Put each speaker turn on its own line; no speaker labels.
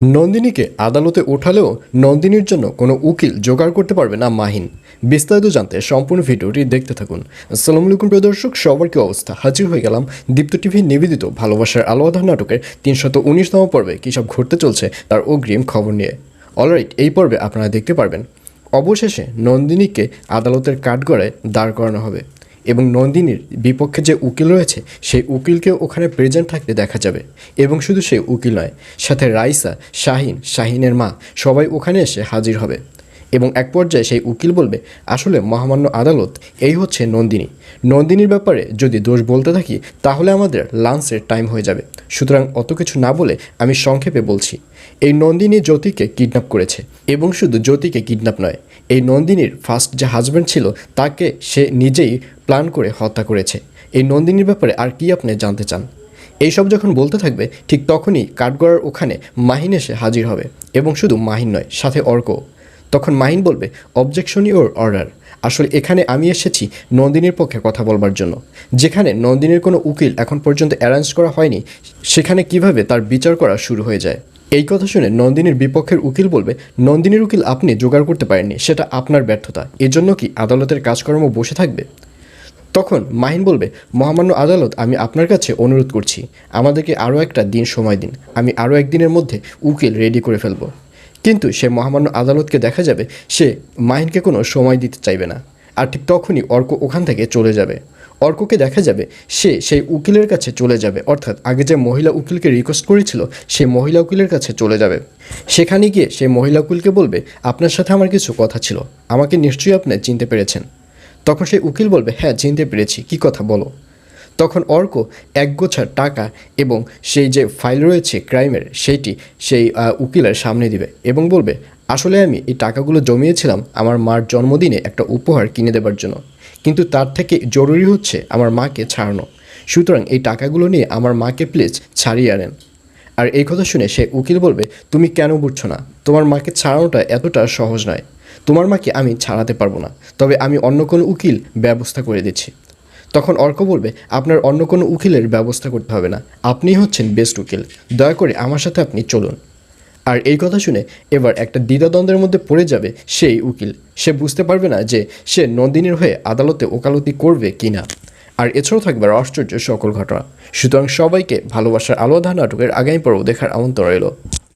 নন্দিনীকে আদালতে ওঠালেও নন্দিনীর জন্য কোনো উকিল জোগাড় করতে পারবে না মাহিন। বিস্তারিত জানতে সম্পূর্ণ ভিডিওটি দেখতে থাকুন। আসসালামু আলাইকুম, প্রিয় দর্শক, সবার কি অবস্থা? হাজির হয়ে গেলাম দীপ্ত টিভি নিবেদিত ভালোবাসার আলো আধার নাটকের তিনশত উনিশতম পর্বে। কী সব ঘটতে চলছে তার অগ্রিম খবর নিয়ে। অলরাইট এই পর্বে আপনারা দেখতে পারবেন, অবশেষে নন্দিনীকে আদালতের কাঠগড়ায় দাঁড় করানো হবে। এবং নন্দিনীর বিপক্ষে যে উকিল রয়েছে, সেই উকিলকে ওখানে প্রেজেন্ট থাকতে দেখা যাবে। এবং শুধু সেই উকিল নয়, সাথে রাইসা, শাহিন, শাহিনের মা সবাই ওখানে এসে হাজির হবে। এবং এক পর্যায়ে সেই উকিল বলবে, আসলে মহামান্য আদালত এই হচ্ছে নন্দিনী। নন্দিনীর ব্যাপারে যদি দোষ বলতে থাকি, তাহলে আমাদের লাঞ্চের টাইম হয়ে যাবে। সুতরাং অত কিছু না বলে আমি সংক্ষেপে বলছি। এই নন্দিনী জ্যোতিকে কিডন্যাপ করেছে এবং শুধু জ্যোতিকে কিডন্যাপ নয়, এই নন্দিনীর ফার্স্ট যে হাজব্যান্ড ছিল, তাকে সে নিজেই প্ল্যান করে হত্যা করেছে। এই নন্দিনীর ব্যাপারে আর কি আপনি জানতে চান? এইসব যখন বলতে থাকবে, ঠিক তখনই কাঠগড়ার ওখানে মাহিন এসে হাজির হবে। এবং শুধু মাহিন নয়, সাথে অর্ক তখন মাহিন বলবে অবজেকশন ইওর অর্ডার আসলে এখানে আমি এসেছি নন্দিনীর পক্ষে কথা বলবার জন্য। যেখানে নন্দিনীর কোনো উকিল এখন পর্যন্ত অ্যারেঞ্জ করা হয়নি, সেখানে কীভাবে তার বিচার করা শুরু হয়ে যায়? এই কথা শুনে নন্দিনীর বিপক্ষের উকিল বলবে, নন্দিনীর উকিল আপনি জোগাড় করতে পারেননি, সেটা আপনার ব্যর্থতা। এজন্য কি আদালতের কাজকর্ম বসে থাকবে? তখন মাহিন বলবে, মহামান্য আদালত, আমি আপনার কাছে অনুরোধ করছি। আমাদেরকে আরও একটা দিন সময় দিন। আমি আরও একদিনের মধ্যে উকিল রেডি করে ফেলব। কিন্তু সে মহামান্য আদালতকে দেখা যাবে, সে মাহিনকে কোনো সময় দিতে চাইবে না। আর ঠিক তখনই অর্ক ওখান থেকে চলে যাবে। অর্ককে দেখা যাবে, সে সেই উকিলের কাছে চলে যাবে। অর্থাৎ আগে যে মহিলা উকিলকে রিকোয়েস্ট করেছিল, সে মহিলা উকিলের কাছে চলে যাবে। সেখানে গিয়ে সেই মহিলা উকিলকে বলবে, আপনার সাথে আমার কিছু কথা ছিল। আমাকে নিশ্চয়ই আপনি চিনতে পেরেছেন। তখন সেই উকিল বলবে হ্যাঁ চিনতে পেরেছি। কি কথা বলো? তখন অর্ক একগোছা টাকা এবং সেই যে ফাইল রয়েছে ক্রাইমের, সেইটি সেই উকিলের সামনে দিবে এবং বলবে, আসলে আমি এই টাকাগুলো জমিয়েছিলাম আমার মার জন্মদিনে একটা উপহার কিনে দেবার জন্য। কিন্তু তার থেকে জরুরি হচ্ছে আমার মাকে ছাড়ানো। সুতরাং এই টাকাগুলো নিয়ে আমার মাকে প্লিজ ছাড়িয়ে আনেন। আর এই কথা শুনে সে উকিল বলবে, তুমি কেন বুঝছ না? তোমার মাকে ছাড়ানোটা এতটা সহজ নয়। তোমার মাকে আমি ছাড়াতে পারব না। তবে আমি অন্য কোনো উকিল ব্যবস্থা করে দিচ্ছি। তখন অর্ক বলবে, আপনার অন্য কোনো উকিলের ব্যবস্থা করতে হবে না। আপনি হচ্ছেন বেস্ট উকিল। দয়া করে আমার সাথে আপনি চলুন। আর এই কথা শুনে এবার একটা দ্বিধাদ্বন্দ্বের মধ্যে পড়ে যাবে সেই উকিল। সে বুঝতে পারবে না যে সে নন্দিনীর হয়ে আদালতে ওকালতি করবে কি না। আর এছাড়াও থাকবে আশ্চর্য সকল ঘটনা। সুতরাং সবাইকে ভালোবাসার আলোধা নাটকের আগামী পর্ব দেখার আমন্ত্রণ রইল।